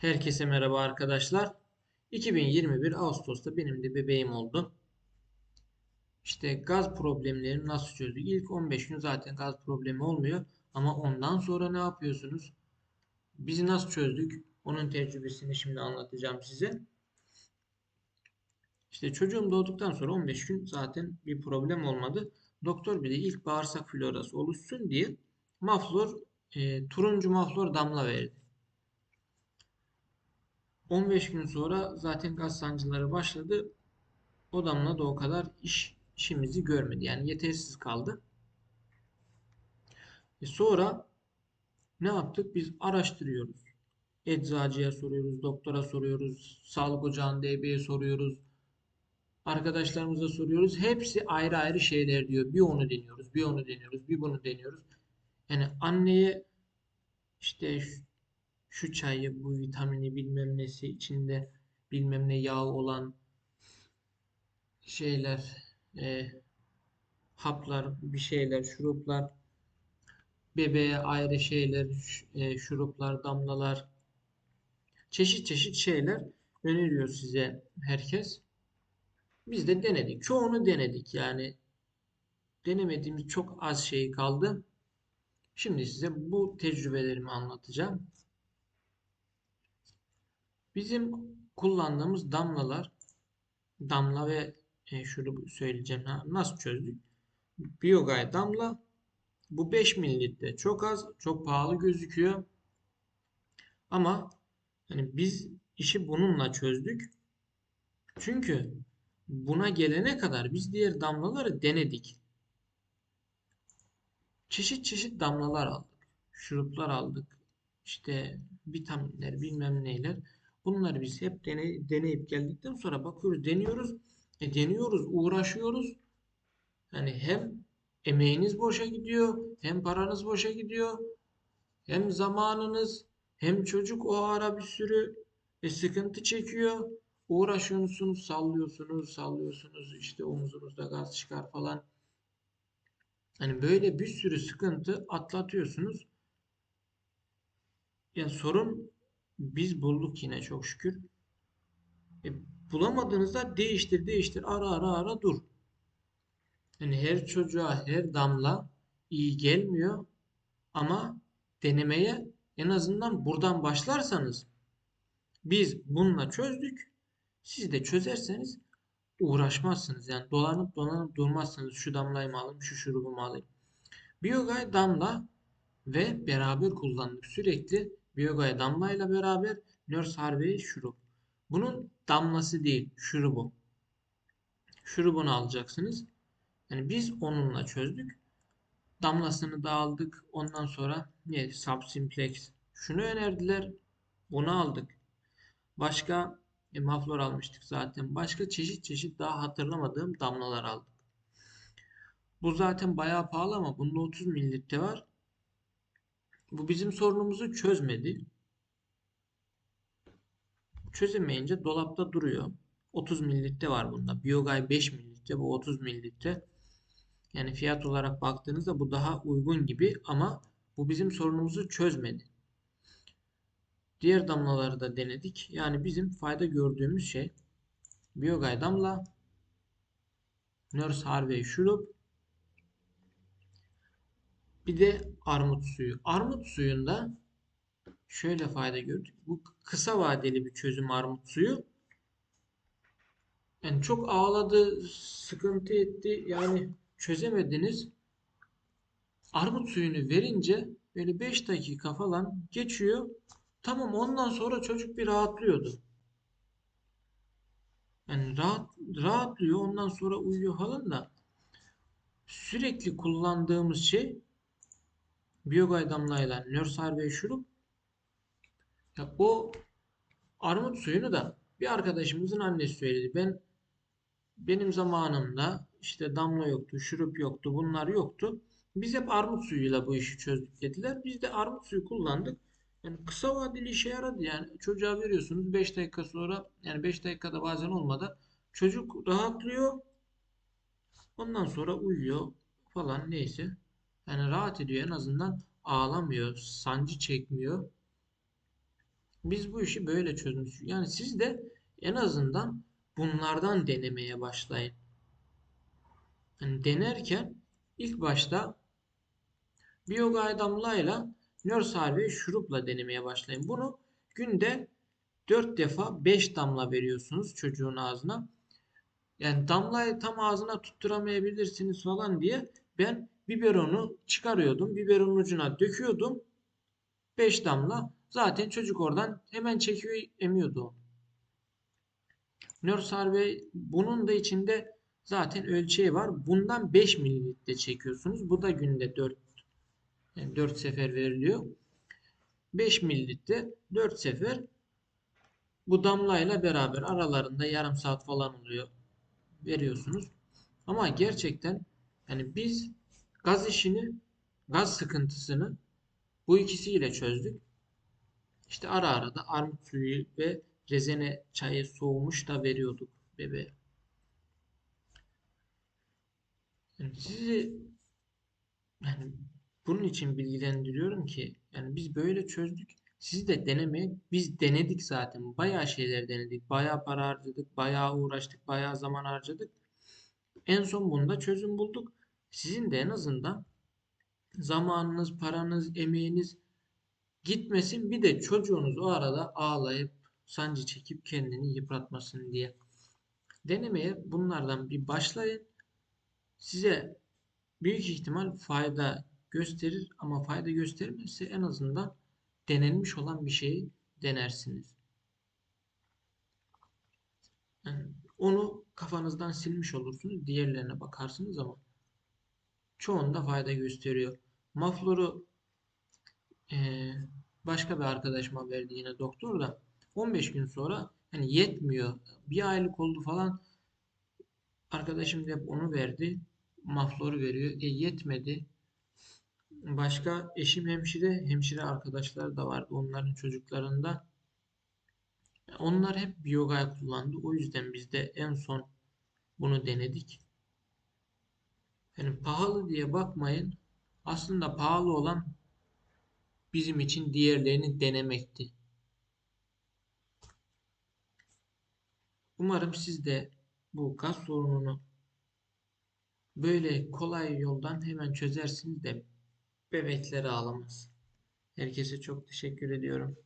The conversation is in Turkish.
Herkese merhaba arkadaşlar. 2021 Ağustos'ta benim de bebeğim oldu. İşte gaz problemlerini nasıl çözdük? İlk 15 gün zaten gaz problemi olmuyor. Ama ondan sonra ne yapıyorsunuz? Biz nasıl çözdük? Onun tecrübesini şimdi anlatacağım size. İşte çocuğum doğduktan sonra 15 gün zaten bir problem olmadı. Doktor bir ilk bağırsak florası oluşsun diye maflor, e, turuncu maflor damla verdi. 15 gün sonra zaten gaz sancıları başladı. O damla da o kadar iş işimizi görmedi. Yani yetersiz kaldı. E sonra ne yaptık? Biz araştırıyoruz. Eczacıya soruyoruz, doktora soruyoruz, sağlık ocağında DB'ye soruyoruz. Arkadaşlarımıza soruyoruz. Hepsi ayrı ayrı şeyler diyor. Bir onu deniyoruz, bir onu deniyoruz, bir bunu deniyoruz. Yani anneye işte şu çayı, bu vitamini bilmem nesi içinde bilmem ne yağ olan şeyler, e, haplar, bir şeyler, şuruplar, bebeğe ayrı şeyler, e, şuruplar, damlalar, çeşit çeşit şeyler öneriyor size herkes. Biz de denedik. Çoğunu denedik. Yani denemediğimiz çok az şey kaldı. Şimdi size bu tecrübelerimi anlatacağım. Bizim kullandığımız damlalar damla ve e, şunu söyleyeceğim nasıl çözdük? Biyogay damla bu 5 mililitre çok az, çok pahalı gözüküyor. Ama hani biz işi bununla çözdük. Çünkü buna gelene kadar biz diğer damlaları denedik. Çeşit çeşit damlalar aldık. Şuruplar aldık. İşte vitaminler bilmem neyler. Bunları biz hep deney, deneyip geldikten sonra bakıyoruz, deniyoruz. E, deniyoruz, uğraşıyoruz. Yani hem emeğiniz boşa gidiyor, hem paranız boşa gidiyor, hem zamanınız, hem çocuk o ara bir sürü e, sıkıntı çekiyor. Uğraşıyorsunuz, sallıyorsunuz, sallıyorsunuz, işte omuzunuzda gaz çıkar falan. Hani böyle bir sürü sıkıntı atlatıyorsunuz. Yani sorun biz bulduk yine çok şükür. E, bulamadığınızda değiştir değiştir ara ara ara dur. Yani her çocuğa her damla iyi gelmiyor ama denemeye en azından buradan başlarsanız biz bununla çözdük. Siz de çözerseniz uğraşmazsınız. Yani dolanıp dolanıp durmazsınız. Şu damlayı mı alayım, şu şurubu mu alayım. Biyogay damla ve beraber kullandık. Sürekli Biyogay damla ile beraber Nurse Harvey şurup. Bunun damlası değil, şurubu. Şurubunu alacaksınız. Yani biz onunla çözdük. Damlasını da aldık. Ondan sonra ne? Subsimplex. Şunu önerdiler. Bunu aldık. Başka e, maflor almıştık zaten. Başka çeşit çeşit daha hatırlamadığım damlalar aldık. Bu zaten bayağı pahalı ama bunda 30 mililitre var. Bu bizim sorunumuzu çözmedi. Çözemeyince dolapta duruyor. 30 mililitre var bunda. Biyogay 5 mililitre, bu 30 mililitre. Yani fiyat olarak baktığınızda bu daha uygun gibi ama bu bizim sorunumuzu çözmedi. Diğer damlaları da denedik. Yani bizim fayda gördüğümüz şey Biyogay damla, Nurse Harvey şurup, bir de armut suyu. Armut suyunda şöyle fayda gördük. Bu kısa vadeli bir çözüm armut suyu. Yani çok ağladı, sıkıntı etti. Yani çözemediniz. Armut suyunu verince böyle 5 dakika falan geçiyor. Tamam ondan sonra çocuk bir rahatlıyordu. Yani rahat, rahatlıyor ondan sonra uyuyor falan da sürekli kullandığımız şey biyogay damlayla nörsar ve şurup ya o armut suyunu da bir arkadaşımızın annesi söyledi. Ben benim zamanımda işte damla yoktu, şurup yoktu, bunlar yoktu. Biz hep armut suyuyla bu işi çözdük dediler. Biz de armut suyu kullandık. Yani kısa vadeli işe yaradı yani. Çocuğa veriyorsunuz 5 dakika sonra yani 5 dakikada bazen olmadı. Çocuk rahatlıyor. Ondan sonra uyuyor falan neyse. Yani rahat ediyor en azından ağlamıyor, sancı çekmiyor. Biz bu işi böyle çözmüş. Yani siz de en azından bunlardan denemeye başlayın. Yani denerken ilk başta Biyogay damlayla Nörsarve şurupla denemeye başlayın. Bunu günde 4 defa 5 damla veriyorsunuz çocuğun ağzına. Yani damlayı tam ağzına tutturamayabilirsiniz falan diye ben biberonu çıkarıyordum. Biberonun ucuna döküyordum. 5 damla. Zaten çocuk oradan hemen çekiyor emiyordu Bey bunun da içinde zaten ölçeği var. Bundan 5 mililitre çekiyorsunuz. Bu da günde 4 yani 4 sefer veriliyor. 5 mililitre 4 sefer bu damlayla beraber aralarında yarım saat falan oluyor. Veriyorsunuz. Ama gerçekten yani biz gaz işini, gaz sıkıntısını bu ikisiyle çözdük. İşte ara ara da armut suyu ve rezene çayı soğumuş da veriyorduk bebeğe. Yani sizi yani bunun için bilgilendiriyorum ki yani biz böyle çözdük. Siz de denemeye biz denedik zaten. Bayağı şeyler denedik. Bayağı para harcadık. Bayağı uğraştık. Bayağı zaman harcadık. En son bunda çözüm bulduk. Sizin de en azından zamanınız, paranız, emeğiniz gitmesin. Bir de çocuğunuz o arada ağlayıp sancı çekip kendini yıpratmasın diye. Denemeye bunlardan bir başlayın. Size büyük ihtimal fayda gösterir ama fayda göstermezse en azından denenmiş olan bir şeyi denersiniz. Yani onu kafanızdan silmiş olursunuz. Diğerlerine bakarsınız ama çoğunda fayda gösteriyor. Maflor'u ee, başka bir arkadaşıma verdi yine doktor da 15 gün sonra hani yetmiyor. Bir aylık oldu falan arkadaşım da hep onu verdi. Maflor'u veriyor. E yetmedi. Başka eşim hemşire, hemşire arkadaşlar da vardı onların çocuklarında. Onlar hep biyogay kullandı. O yüzden biz de en son bunu denedik. Yani pahalı diye bakmayın. Aslında pahalı olan bizim için diğerlerini denemekti. Umarım siz de bu gaz sorununu böyle kolay yoldan hemen çözersiniz de bebekleri ağlamaz. Herkese çok teşekkür ediyorum.